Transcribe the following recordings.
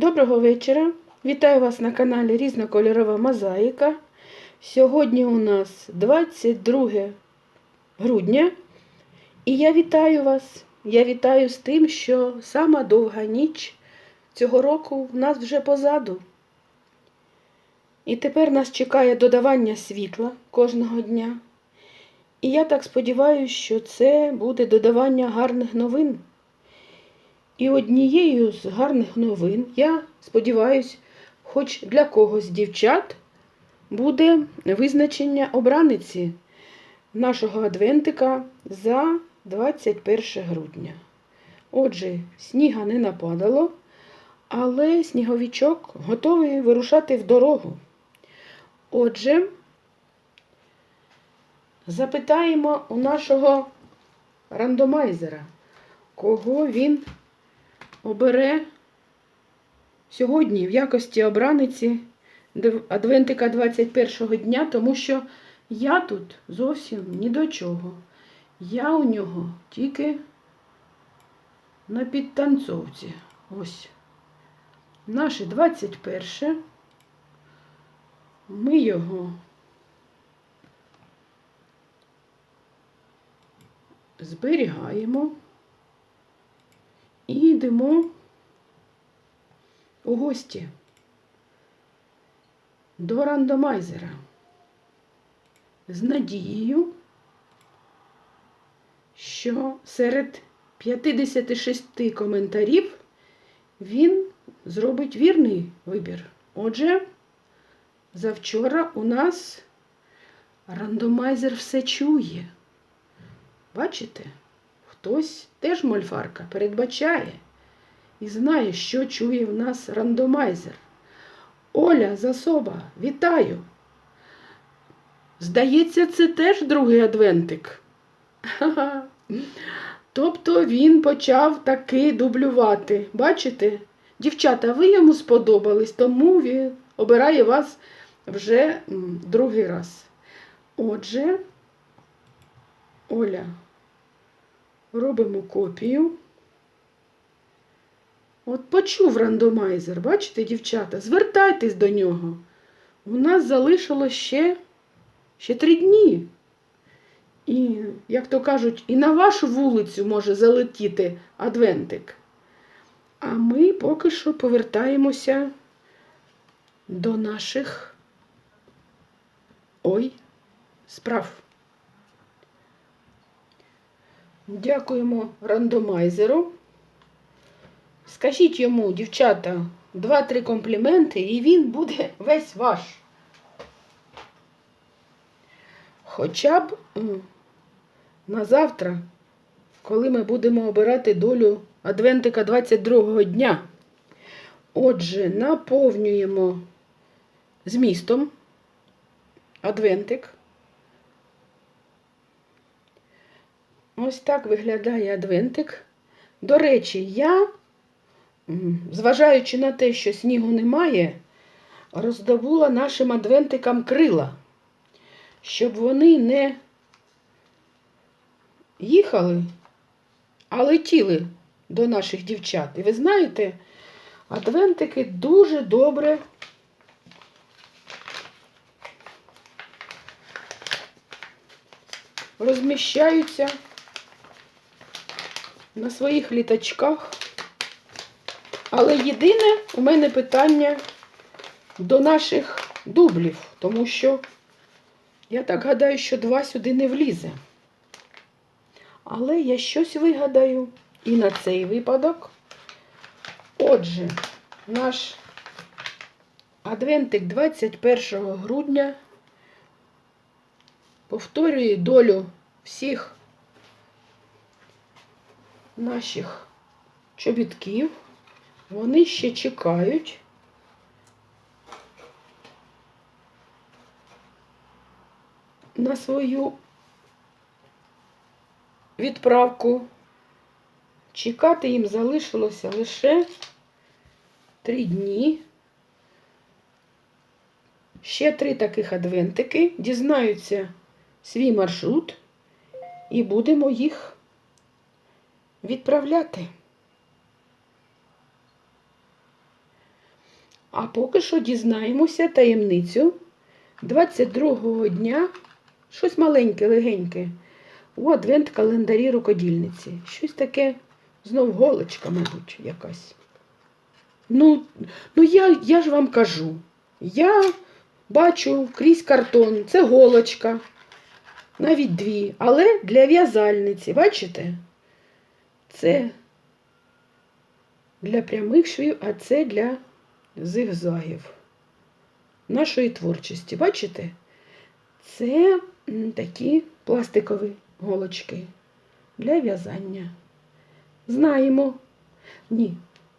Доброго вечора. Вітаю вас на каналі Різнокольорова Мозаїка. Сьогодні у нас 22 грудня. І я вітаю вас. Я вітаю з тим, що сама довга ніч цього року в нас вже позаду. І тепер нас чекає додавання світла кожного дня. І я так сподіваюся, що це буде додавання гарних новин. І однією з гарних новин, я сподіваюся, хоч для когось дівчат буде визначення обраниці нашого адвентика за 21 грудня. Отже, сніга не нападало, але сніговичок готовий вирушати в дорогу. Отже, запитаємо у нашого рандомайзера, кого він обере сьогодні в якості обраниці адвентика 21 дня, тому що я тут зовсім ні до чого. Я у нього тільки на підтанцовці. Ось. Наше 21. Ми його зберігаємо. І йдемо у гості до рандомайзера з надією, що серед 56 коментарів він зробить вірний вибір. Отже, завчора у нас рандомайзер все чує. Бачите? Хтось теж мольфарка передбачає і знає, що чує в нас рандомайзер. Оля Засоба, вітаю! Здається, це теж другий адвентик. Тобто він почав таки дублювати. Бачите? Дівчата, ви йому сподобались, тому він обирає вас вже другий раз. Отже, Оля. Робимо копію. От почув рандомайзер, бачите, дівчата, звертайтесь до нього. У нас залишилось ще, ще три дні. І, як то кажуть, і на вашу вулицю може залетіти адвентик. А ми поки що повертаємося до наших ой, справ. Дякуємо рандомайзеру. Скажіть йому, дівчата, два-три компліменти, і він буде весь ваш. Хоча б на завтра, коли ми будемо обирати долю Адвентика 22 дня. Отже, наповнюємо змістом Адвентик. Ось так виглядає адвентик. До речі, я, зважаючи на те, що снігу немає, роздобула нашим адвентикам крила, щоб вони не їхали, а летіли до наших дівчат. І ви знаєте, адвентики дуже добре розміщаються на своїх літачках. Але єдине у мене питання до наших дублів, тому що я так гадаю, що два сюди не влізе. Але я щось вигадаю і на цей випадок. Отже, наш адвентик 21 грудня повторює долю всіх наших чобітків. Вони ще чекають. На свою відправку. Чекати їм залишилося лише три дні. Ще три таких адвентики дізнаються свій маршрут і будемо їх відправляти. А поки що дізнаємося таємницю 22-го дня, щось маленьке, легеньке, у адвент календарі рукодільниці. Щось таке, знов голочка, мабуть, якась. Ну, ну я, я ж вам кажу, я бачу крізь картон, це голочка, навіть дві, але для в'язальниці, бачите? Це для прямих швів, а це для зигзагів нашої творчості. Бачите? Це такі пластикові голочки для в'язання. Знаємо. Ні,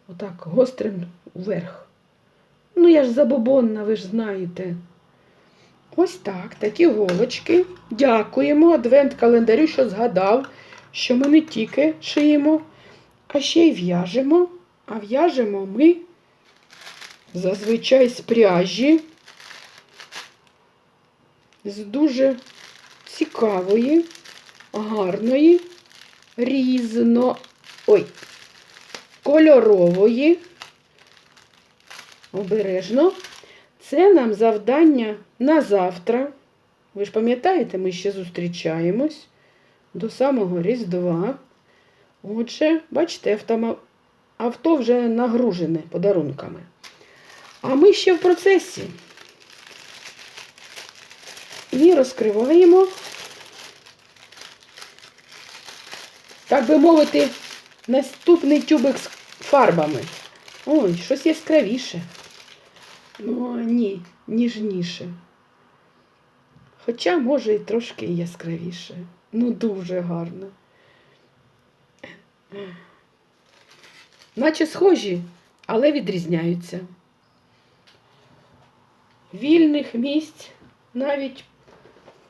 отак, гострим вверх. Ну, я ж забобонна, ви ж знаєте. Ось так, такі голочки. Дякуємо адвент календарю, що згадав, що ми не тільки шиємо, а ще й в'яжемо. А в'яжемо ми зазвичай з пряжі, з дуже цікавої, гарної, різно, ой, кольорової. Обережно. Це нам завдання на завтра. Ви ж пам'ятаєте, ми ще зустрічаємось до самого Різдва. Отже, бачите, авто вже нагружене подарунками. А ми ще в процесі. І розкриваємо, так би мовити, наступний тюбик з фарбами. Ой, щось яскравіше. Ну, ні, ніжніше. Хоча, може, і трошки яскравіше. Ну, дуже гарно. Наче схожі, але відрізняються. Вільних місць навіть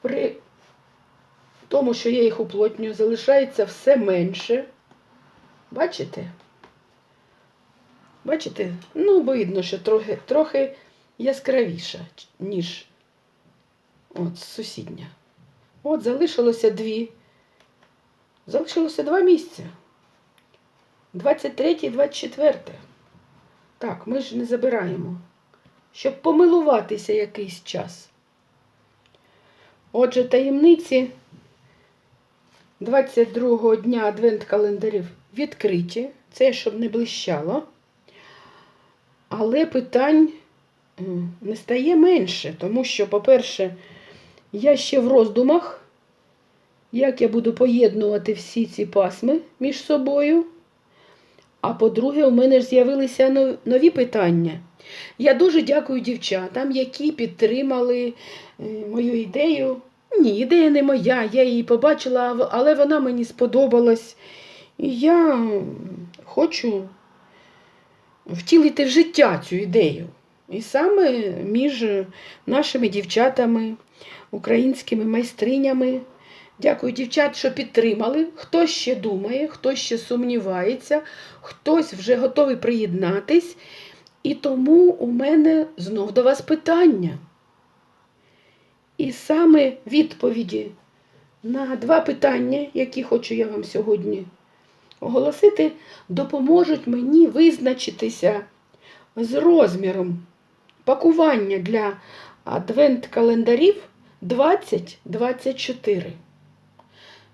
при тому, що я їх уплотнюю, залишається все менше. Бачите? Бачите? Ну, видно, що трохи, трохи яскравіша, ніж от сусідня. От залишилося дві. Залишилося два місця. 23 і 24. Так, ми ж не забираємо. Щоб помилуватися якийсь час. Отже, таємниці 22-го дня адвент календарів відкриті. Це щоб не блищало. Але питань не стає менше, тому що, по-перше, я ще в роздумах, як я буду поєднувати всі ці пасми між собою. А по-друге, у мене ж з'явилися нові питання. Я дуже дякую дівчатам, які підтримали е, мою ідею. Ні, ідея не моя, я її побачила, але вона мені сподобалась. І я хочу втілити в життя цю ідею. І саме між нашими дівчатами, українськими майстринями. Дякую, дівчат, що підтримали. Хтось ще думає, хтось ще сумнівається, хтось вже готовий приєднатись. І тому у мене знов до вас питання. І саме відповіді на два питання, які хочу я вам сьогодні оголосити, допоможуть мені визначитися з розміром пакування для адвент-календарів 2024.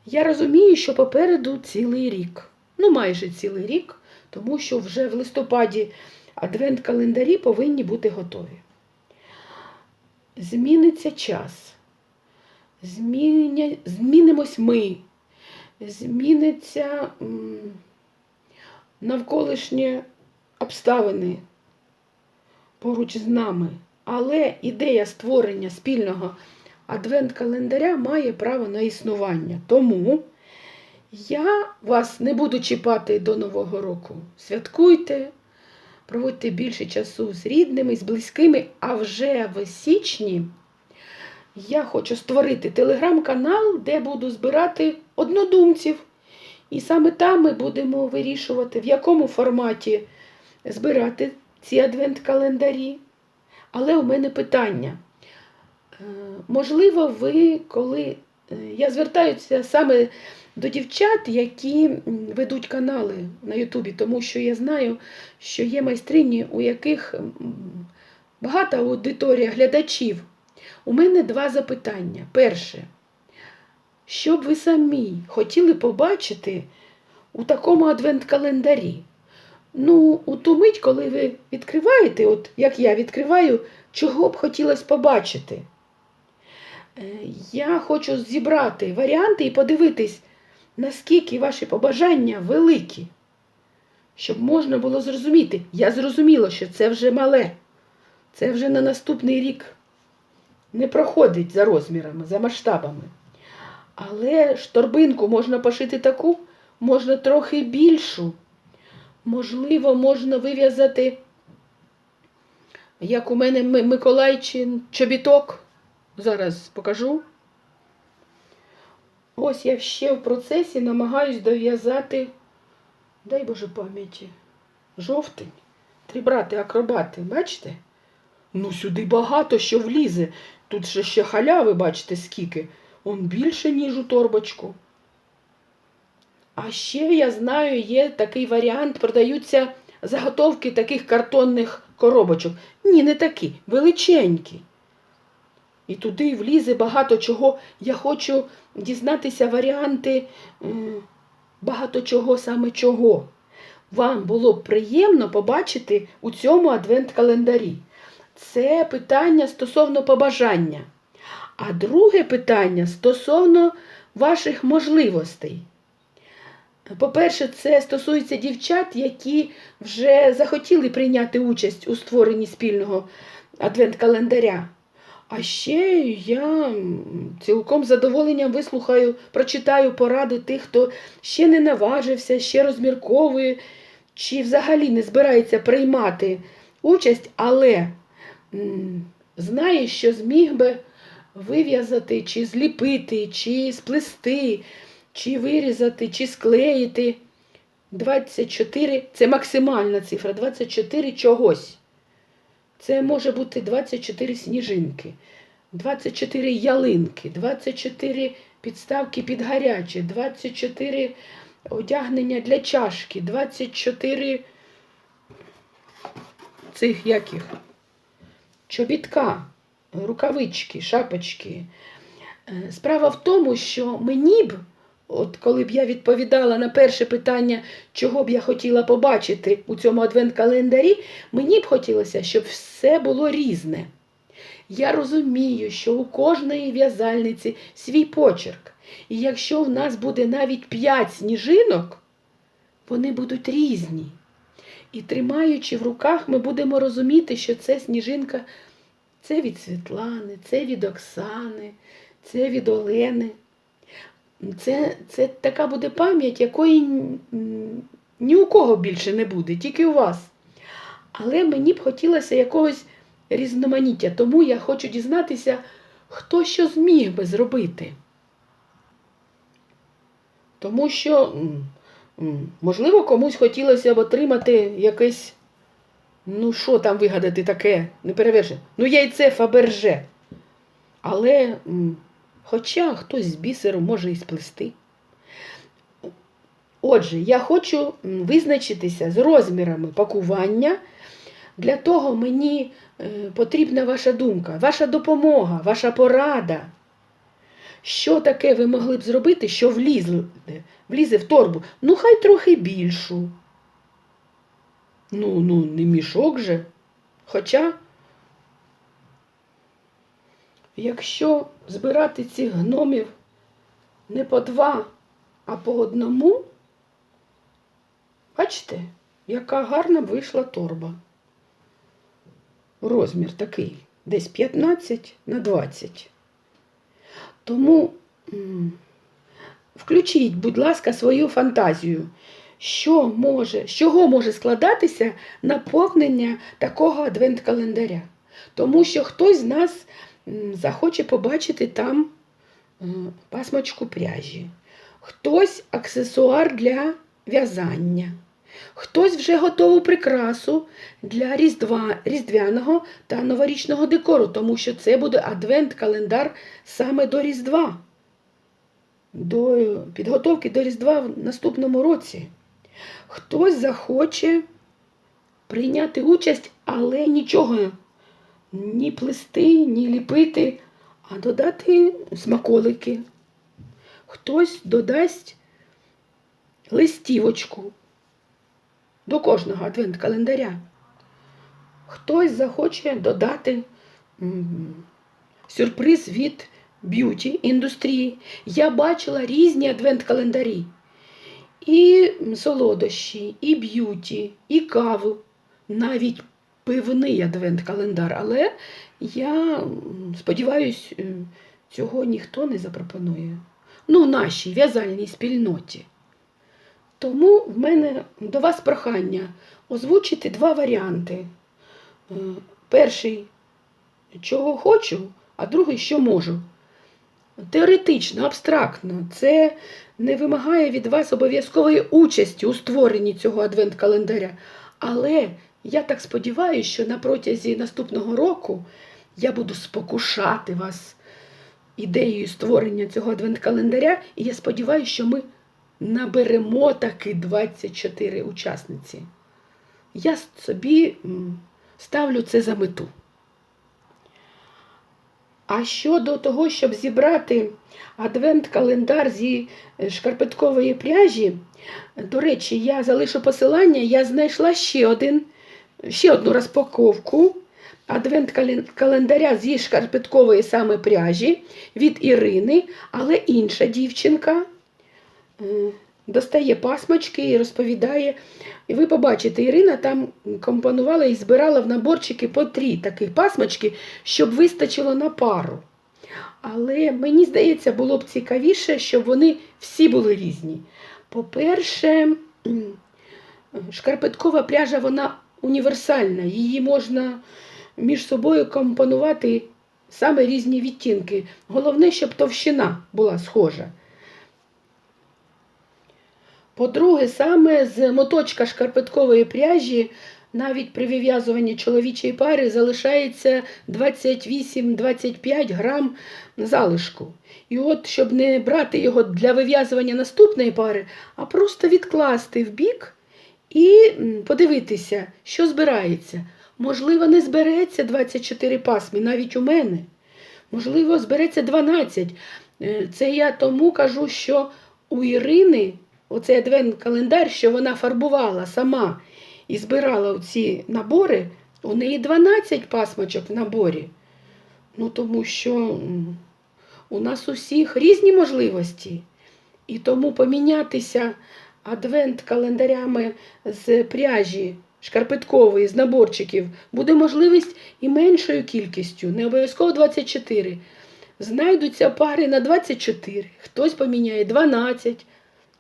Я розумію, що попереду цілий рік. Ну, майже цілий рік, тому що вже в листопаді адвент-календарі повинні бути готові. Зміниться час. Зміня... Змінимось ми. Зміниться навколишні обставини поруч з нами. Але ідея створення спільного адвент-календаря має право на існування. Тому я вас не буду чіпати до Нового року. Святкуйте, проводьте більше часу з рідними, з близькими, а вже в січні я хочу створити телеграм-канал, де буду збирати однодумців. І саме там ми будемо вирішувати, в якому форматі збирати ці адвент-календарі. Але у мене питання. Е, Можливо, ви, коли е, я звертаюся саме до дівчат, які ведуть канали на Ютубі, тому що я знаю, що є майстрині, у яких багата аудиторія глядачів. У мене два запитання. Перше, що б ви самі хотіли побачити у такому адвент-календарі? Ну, у ту мить, коли ви відкриваєте, от як я відкриваю, чого б хотілося побачити? Е, Я хочу зібрати варіанти і подивитись, наскільки ваші побажання великі, щоб можна було зрозуміти. Я зрозуміла, що це вже мале, це вже на наступний рік не проходить за розмірами, за масштабами. Але ж торбинку можна пошити таку, можна трохи більшу. Можливо, можна вив'язати, як у мене Миколайчин чобіток. Зараз покажу. Ось я ще в процесі намагаюсь дов'язати, дай Боже пам'яті, жовтень. Три брати акробати, бачите? Ну, сюди багато що влізе. Тут же ще халяви, бачите, скільки. Он більше, ніж у торбочку. А ще я знаю, є такий варіант, продаються заготовки таких картонних коробочок. Ні, не такі, величенькі. І туди влізе багато чого. Я хочу дізнатися варіанти багато чого саме чого. Вам було б приємно побачити у цьому адвент-календарі. Це питання стосовно побажання. А друге питання стосовно ваших можливостей. По-перше, це стосується дівчат, які вже захотіли прийняти участь у створенні спільного адвент-календаря. А ще я цілком задоволенням вислухаю, прочитаю поради тих, хто ще не наважився, ще розмірковує, чи взагалі не збирається приймати участь, але знає, що зміг би вив'язати, чи зліпити, чи сплести, чи вирізати, чи склеїти. 24 це максимальна цифра, 24 чогось. Це може бути 24 сніжинки, 24 ялинки, 24 підставки під гаряче, 24 одягнення для чашки, 24 цих яких чобітка, рукавички, шапочки. Е, Справа в тому, що мені б, от коли б я відповідала на перше питання, чого б я хотіла побачити у цьому адвент-календарі, мені б хотілося, щоб все було різне. Я розумію, що у кожної в'язальниці свій почерк. І якщо в нас буде навіть п'ять сніжинок, вони будуть різні. І тримаючи в руках, ми будемо розуміти, що це сніжинка це від Світлани, це від Оксани, це від Олени. Це, це така буде пам'ять, якої ні у кого більше не буде, тільки у вас. Але мені б хотілося якогось різноманіття, тому я хочу дізнатися, хто що зміг би зробити. Тому що, можливо, комусь хотілося б отримати якесь, ну що там вигадати таке, не перевершене, ну яйце Фаберже. Але, хоча хтось з бісеру може і сплести. Отже, я хочу визначитися з розмірами пакування. Для того мені е, потрібна ваша думка, ваша допомога, ваша порада. Що таке ви могли б зробити, що влізли, влізе в торбу? Ну, хай трохи більшу. Ну, ну, не мішок же. Хоча, якщо збирати цих гномів не по два, а по одному, бачите, яка гарна вийшла торба. Розмір такий, десь 15 на 20. Тому включіть, будь ласка, свою фантазію. Що може, з чого може складатися наповнення такого адвент-календаря? Тому що хтось з нас захоче побачити там м, пасмочку пряжі, хтось аксесуар для в'язання, хтось вже готову прикрасу для різдва, різдвяного та новорічного декору, тому що це буде адвент-календар саме до Різдва. до підготовки до Різдва в наступному році. Хтось захоче прийняти участь, але нічого ні плести, ні ліпити, а додати смаколики. Хтось додасть листівочку до кожного адвент-календаря. Хтось захоче додати сюрприз від б'юті індустрії. Я бачила різні адвент-календарі. І солодощі, і б'юті, і каву, навіть пивний адвент-календар. Але я сподіваюся, цього ніхто не запропонує. Ну, нашій в'язальній спільноті. Тому в мене до вас прохання озвучити два варіанти. Е, Перший, чого хочу, а другий, що можу. Теоретично, абстрактно, це не вимагає від вас обов'язкової участі у створенні цього адвент-календаря. Але я так сподіваюся, що на протязі наступного року я буду спокушати вас ідеєю створення цього адвент-календаря, і я сподіваюся, що ми наберемо таки 24 учасниці. Я собі ставлю це за мету. А щодо того, щоб зібрати адвент-календар зі е, шкарпеткової пряжі, до речі, я залишу посилання, я знайшла ще, один, ще одну розпаковку адвент-календаря зі шкарпеткової саме пряжі від Ірини, але інша дівчинка е, достає пасмочки і розповідає. І ви побачите, Ірина там компонувала і збирала в наборчики по три таких пасмочки, щоб вистачило на пару. Але мені здається, було б цікавіше, щоб вони всі були різні. По-перше, шкарпеткова пряжа вона універсальна, її можна між собою компонувати саме різні відтінки. Головне, щоб товщина була схожа. По-друге, саме з моточка шкарпеткової пряжі навіть при вив'язуванні чоловічої пари залишається 28-25 грам залишку. І от, щоб не брати його для вив'язування наступної пари, а просто відкласти в бік і подивитися, що збирається. Можливо, не збереться 24 пасми, навіть у мене. Можливо, збереться 12. Е, Це я тому кажу, що у Ірини оцей адвент-календар, що вона фарбувала сама і збирала ці набори, у неї 12 пасмочок в наборі. Ну, тому що у нас у всіх різні можливості. І тому помінятися адвент-календарями з пряжі шкарпеткової, з наборчиків, буде можливість і меншою кількістю, не обов'язково 24. Знайдуться пари на 24, хтось поміняє 12,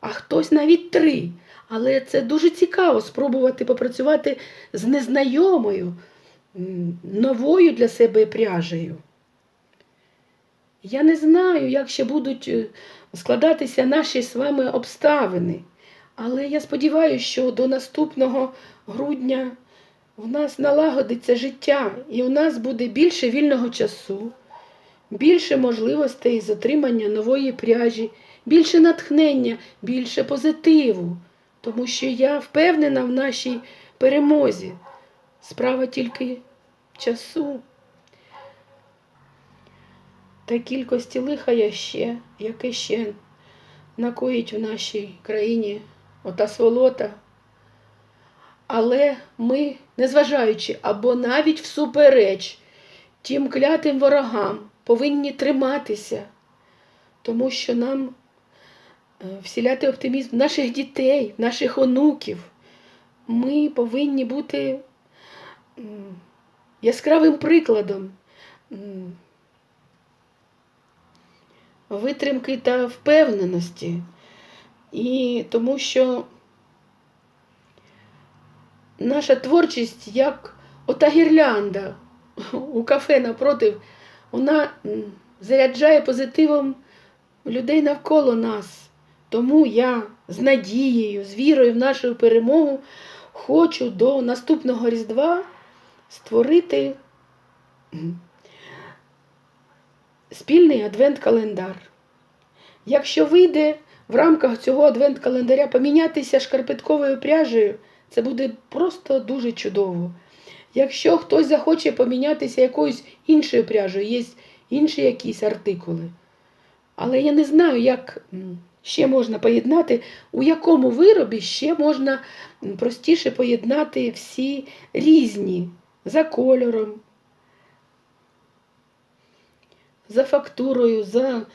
а хтось навіть 3. Але це дуже цікаво спробувати попрацювати з незнайомою, новою для себе пряжею. Я не знаю, як ще будуть е, складатися наші з вами обставини. Але я сподіваюся, що до наступного грудня в нас налагодиться життя, і у нас буде більше вільного часу, більше можливостей з отримання нової пряжі, більше натхнення, більше позитиву. Тому що я впевнена в нашій перемозі. Справа тільки часу. Та кількості лиха я ще, яке ще накоїть в нашій країні ота сволота. Але ми, незважаючи або навіть всупереч тим клятим ворогам, повинні триматися, тому що нам е, вселяти оптимізм наших дітей, наших онуків. Ми повинні бути яскравим прикладом витримки та впевненості. І тому що наша творчість, як ота гірлянда у кафе напротив, вона заряджає позитивом людей навколо нас. Тому я з надією, з вірою в нашу перемогу хочу до наступного Різдва створити спільний адвент-календар. Якщо вийде в рамках цього адвент-календаря помінятися шкарпетковою пряжею, це буде просто дуже чудово. Якщо хтось захоче помінятися якоюсь іншою пряжею, є інші якісь артикули. Але я не знаю, як ще можна поєднати, у якому виробі ще можна простіше поєднати всі різні за кольором, за фактурою, за,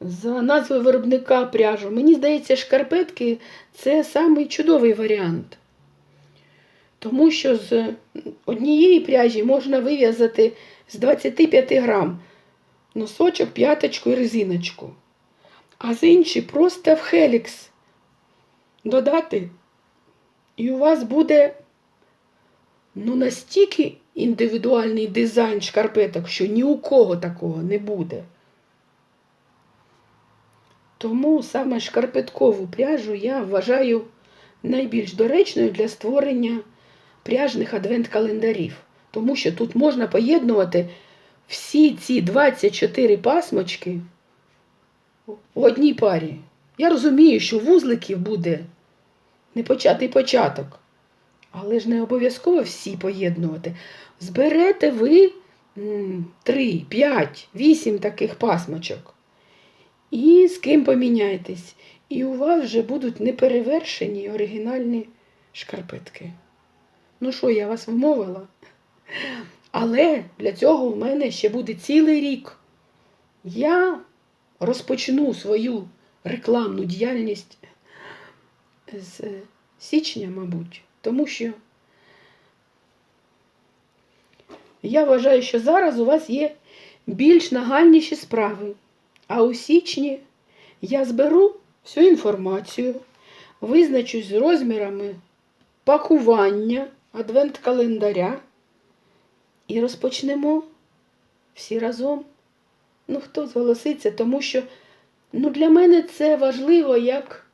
за назвою виробника пряжу. Мені здається, шкарпетки це самий чудовий варіант. Тому що з однієї пряжі можна вив'язати з 25 грам носочок, п'яточку і резиночку. А з іншої просто в хелікс додати. І у вас буде ну, настільки індивідуальний дизайн шкарпеток, що ні у кого такого не буде. Тому саме шкарпеткову пряжу я вважаю найбільш доречною для створення пряжних адвент-календарів. Тому що тут можна поєднувати всі ці 24 пасмочки в одній парі. Я розумію, що вузликів буде непочатий початок. Але ж не обов'язково всі поєднувати. Зберете ви 3, 5, 8 таких пасмочок. І з ким поміняйтесь. І у вас вже будуть неперевершені оригінальні шкарпетки. Ну що, я вас вмовила? Але для цього в мене ще буде цілий рік. Я розпочну свою рекламну діяльність з січня, мабуть, тому що я вважаю, що зараз у вас є більш нагальніші справи. А у січні я зберу всю інформацію, визначусь з розмірами пакування адвент-календаря і розпочнемо всі разом. Ну, хто зголоситься, тому що ну, для мене це важливо як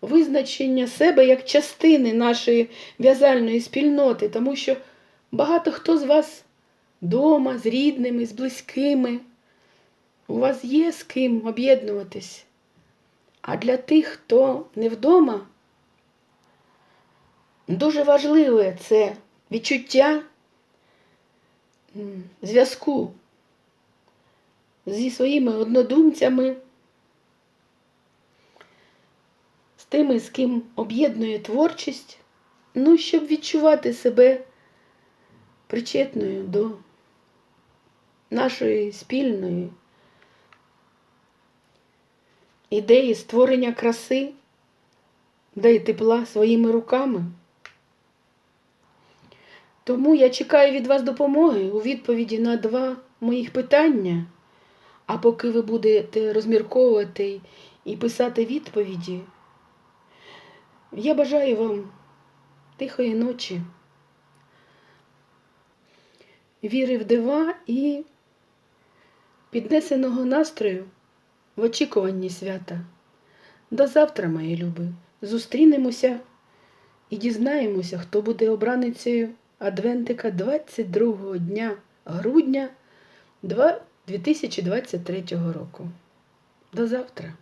визначення себе як частини нашої в'язальної спільноти, тому що багато хто з вас вдома, з рідними, з близькими. У вас є з ким об'єднуватись. А для тих, хто не вдома, дуже важливе це відчуття зв'язку зі своїми однодумцями, з тими, з ким об'єднує творчість, ну, щоб відчувати себе причетною до нашої спільної ідеї створення краси, да й тепла своїми руками. Тому я чекаю від вас допомоги у відповіді на два моїх питання. А поки ви будете розмірковувати і писати відповіді, я бажаю вам тихої ночі, віри в дива і піднесеного настрою в очікуванні свята. До завтра, мої люби, зустрінемося і дізнаємося, хто буде обраницею Адвентика 22 дня грудня 2023 року. До завтра!